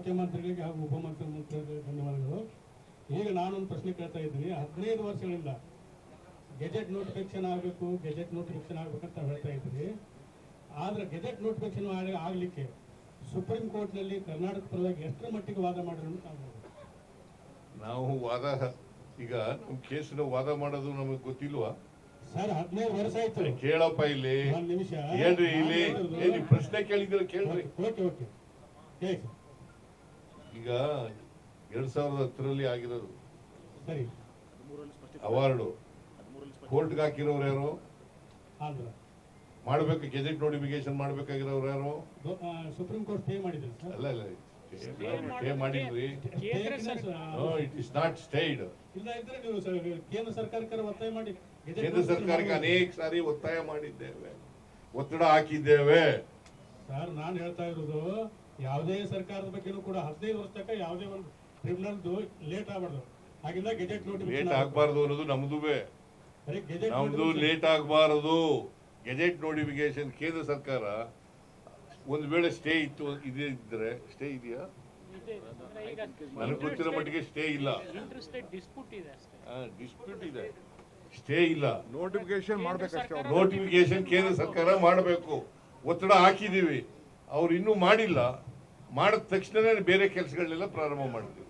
ಮುಖ್ಯಮಂತ್ರಿಗಳಿಗೆ ಹಾಗೂ ಉಪಮುಖ್ಯಮಂತ್ರಿಗಳಿಗೆ ಧನ್ಯವಾದಗಳು. ಈಗ ನಾನೊಂದು ಪ್ರಶ್ನೆ ಕೇಳ್ತಾ ಇದ್ದೀನಿ. ಹದಿನೈದು ವರ್ಷಗಳಿಂದ ಗೆಜೆಟ್ ನೋಟಿಫಿಕೇಶನ್ ಆಗಬೇಕು ಗೆಜೆಟ್ ನೋಟಿಫಿಕೇಶನ್ ಆಗಬೇಕಂತ ಹೇಳ್ತಾ ಇದ್ದೀವಿ ಆದರೆ ಗೆಜೆಟ್ ನೋಟಿಫಿಕೇಶನ್ ಆಗಲಿಕ್ಕೆ ಸುಪ್ರೀಂ ಕೋರ್ಟ್ನಲ್ಲಿ ಕರ್ನಾಟಕ ಪರವಾಗಿ ಎಷ್ಟರ ಮಟ್ಟಿಗೆ ವಾದ ಮಾಡಿದ್ರು ನಾವು ವಾದ ಈಗ ನಮ್ಮ ಕೇಸಿನ ವಾದ ಮಾಡೋದು ನಮಗೆ ಗೊತ್ತಿಲ್ವಾ? ಸರ್ ಹದಿನೈದು ವರ್ಷ ಆಯ್ತು. ಕೇಳಪ್ಪ ಇಲ್ಲಿ. ಒಂದ್ ನಿಮಿಷ. ಏನ್ರಿ ಇಲ್ಲಿ. ಪ್ರಶ್ನೆ ಕೇಳಿದ್ರೆ ಕೇಳ್ರಿ. Okay okay. ಈಗ ಎರಡ್ ಸಾವಿರದ ಹತ್ತರಲ್ಲಿ ಆಗಿರೋದು. ಸರಿ. ಅವಾರ್ಡು. ಕೋರ್ಟ್ಗೆ ಹಾಕಿರೋರು ಯಾರು? ಮಾಡಬೇಕು ಮಾಡ್ಬೇಕು ಗೆಜೆಟ್ ನೋಟಿಫಿಕೇಶನ್ ಮಾಡ್ಬೇಕಾಗಿರೋರು ಯಾರು? ಸುಪ್ರೀಂ ಕೋರ್ಟ್ ಪೇ ಮಾಡಿದ್ರು ಸರ್. ಅಲ್ಲ ಅಲ್ಲ ಸ್ಟೇ ಮಾಡಿದ್ರಿ. ಕೇಂದ್ರ ಸರ್ಕಾರ no it is not stayed ಇಲ್ಲ ಇದ್ರೆ ನೀವು ಸರ್ ಕೇಂದ್ರ ಸರ್ಕಾರಕ್ಕೆ ಒತ್ತಾಯ ಮಾಡಿ. ಕೇಂದ್ರ ಸರ್ಕಾರಕ್ಕೆ ಅನೇಕ ಸಾರಿ ಒತ್ತಾಯ ಮಾಡಿದ್ದೇವೆ. ಒತ್ತಡ ಹಾಕಿದ್ದೇವೆ. ಸರ್ ನಾನು ಹೇಳ್ತಾ ಇರೋದು ಯಾವುದೇ ಸರ್ಕಾರದ ಬಗ್ಗೆನೂ ಕೂಡ ಹದಿನೈದು ವರ್ಷ ತನಕ ಯಾವುದೇ ಒಂದು ಟ್ರಿಬ್ಯುನಲ್ದು ಲೇಟ್ ಆಗಬಾರ್ದು. ಹಾಗಿಲ್ಲ ಗೆಜೆಟ್ ಲೇಟ್ ನೋಟಿಫಿಕೇಶನ್ ಆಗ್ಬಾರ್ದು ಅನ್ನೋದು ನಮ್ದುವೆ ಗೆಜೆಟ್ ನಮ್ದು ಲೇಟ್ ಆಗಬಾರದು. ಗೆಜೆಟ್ ನೋಟಿಫಿಕೇಶನ್ ಕೇಂದ್ರ ಸರ್ಕಾರ ಒಂದು ವೇಳೆ ಸ್ಟೇ ಇತ್ತು ಇದೆ ಇದ್ರೆ ಸ್ಟೇ ಇದೆಯಾ? ನನಗೆ ಗೊತ್ತಿರೋ ಮಟ್ಟಿಗೆ ಸ್ಟೇ ಇಲ್ಲ. ಡಿಸ್ಪ್ಯೂಟ್ ಇದೆ ಅಷ್ಟೇ. ಡಿಸ್ಪ್ಯೂಟ್ ಇದೆ. ಸ್ಟೇ ಇಲ್ಲ. ನೋಟಿಫಿಕೇಶನ್ ಮಾಡಬೇಕು. ನೋಟಿಫಿಕೇಶನ್ ಕೇಂದ್ರ ಸರ್ಕಾರ ಮಾಡಬೇಕು. ಒತ್ತಡ ಹಾಕಿದ್ದೀವಿ. ಅವ್ರು ಇನ್ನೂ ಮಾಡಿಲ್ಲ. ಮಾಡಿದ ತಕ್ಷಣವೇ ಬೇರೆ ಕೆಲಸಗಳನ್ನೆಲ್ಲ ಪ್ರಾರಂಭ ಮಾಡ್ತೀವಿ